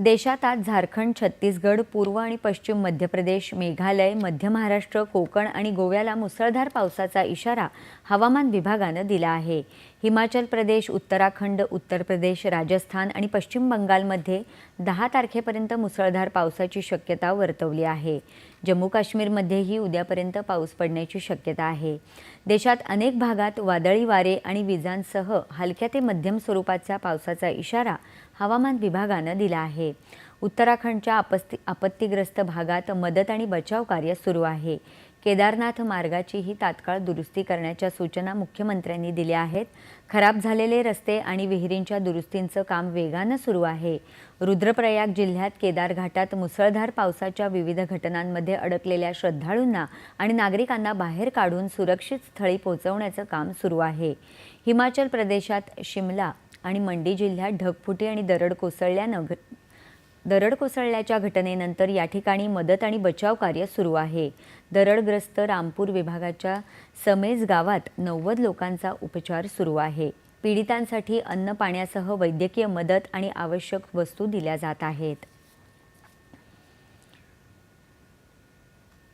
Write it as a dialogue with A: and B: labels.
A: देशात आज झारखंड छत्तीसगड पूर्व आणि पश्चिम मध्य प्रदेश मेघालय मध्य महाराष्ट्र कोकण आणि गोव्याला मुसळधार पावसाचा इशारा हवामान विभागानं दिला आहे. हिमाचल प्रदेश उत्तराखंड उत्तर प्रदेश राजस्थान आणि पश्चिम बंगालमध्ये दहा तारखेपर्यंत मुसळधार पावसाची शक्यता वर्तवली आहे. जम्मू काश्मीरमध्येही उद्यापर्यंत पाऊस पडण्याची शक्यता आहे. देशात अनेक भागात वादळी वारे आणि विजांसह हलक्या ते मध्यम स्वरूपाचा पावसाचा इशारा हवामान विभागानं दिला आहे. उत्तराखंडच्या आपत्ती आपत्तीग्रस्त भागात मदत आणि बचाव कार्य सुरू आहे. केदारनाथ मार्गाचीही तात्काळ दुरुस्ती करण्याच्या सूचना मुख्यमंत्र्यांनी दिल्या आहेत. खराब झालेले रस्ते आणि विहिरींच्या दुरुस्तींचं काम वेगानं सुरू आहे. रुद्रप्रयाग जिल्ह्यात केदार घाटात मुसळधार पावसाच्या विविध घटनांमध्ये अडकलेल्या श्रद्धाळूंना आणि नागरिकांना बाहेर काढून सुरक्षित स्थळी पोहोचवण्याचं काम सुरू आहे. हिमाचल प्रदेशात शिमला आणि मंडी जिल्ह्यात ढगफुटी आणि दरड कोसळल्यानं दरड कोसळल्याच्या घटनेनंतर या ठिकाणी मदत आणि बचाव कार्य सुरू आहे. दरडग्रस्त रामपूर विभागाच्या समेज गावात नव्वद लोकांचा उपचार सुरू आहे. पीडितांसाठी अन्न पाण्यासह वैद्यकीय मदत आणि आवश्यक वस्तू दिल्या जात आहेत.